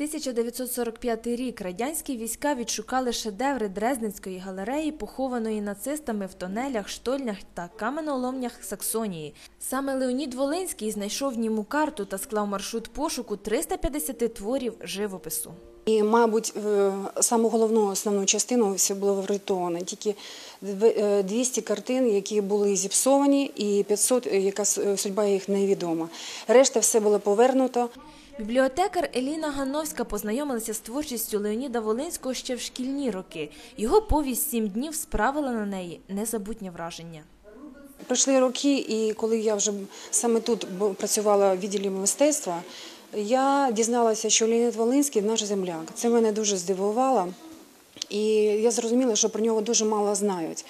1945 рік радянські війська відшукали шедеври Дрезденської галереї, похованої нацистами в тонелях, штольнях та каменоломнях Саксонії. Саме Леонід Волинський знайшов німу карту та склав маршрут пошуку 350 творів живопису. І, мабуть, саму головну основну частину все було врятовано. Тільки дв- е, 200 картин, які були зіпсовані, і 500, е, яка судьба їх невідома. Решта все було повернуто. Бібліотекар Еліна Гановська познайомилася з творчістю Леоніда Волинського ще в шкільні роки. Його повість «Сім днів справила на неї незабутнє враження. Пройшли роки, і коли я вже саме тут працювала в відділі мистецтва, я дізналася, що Леонід Волинський наш земляк. Це мене дуже здивувало, і я зрозуміла, що про нього дуже мало знають.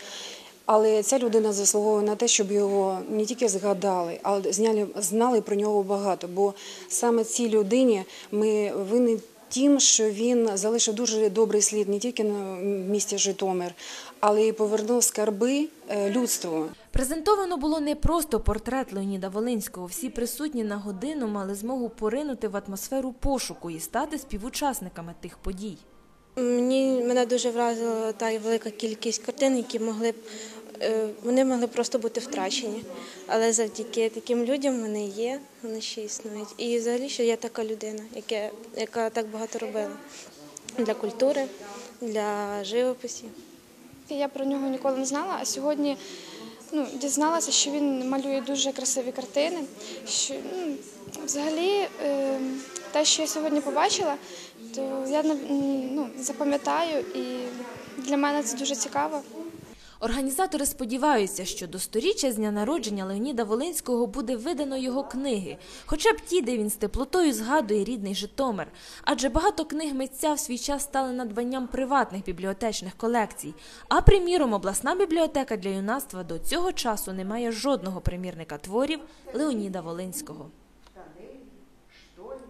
Але ця людина заслуговує на те, щоб його не тільки згадали, але зняли, знали про нього багато. Бо саме цій людині ми винні тим, що він залишив дуже добрий слід не тільки на місті Житомир, але й повернув скарби е, людству. Презентовано було не просто портрет Леоніда Волинського. Всі присутні на годину мали змогу поринути в атмосферу пошуку і стати співучасниками тих подій. Мені мене дуже вразила та велика кількість картин, які могли б вони могли просто бути втрачені. Але завдяки таким людям вони є, вони ще існують. І взагалі, що є така людина, яка, яка так багато робила для культури, для живописів. Я про нього ніколи не знала, а сьогодні ну, дізналася, що він малює дуже красиві картини. Що, ну, взагалі, е, те, що я сьогодні побачила, то я ну, запам'ятаю, і для мене це дуже цікаво. Організатори сподіваються, що до сторіччя з дня народження Леоніда Волинського буде видано його книги, хоча б ті, де він з теплотою згадує рідний Житомир. Адже багато книг митця в свій час стали надбанням приватних бібліотечних колекцій. А приміром, обласна бібліотека для юнацтва до цього часу не має жодного примірника творів Леоніда Волинського.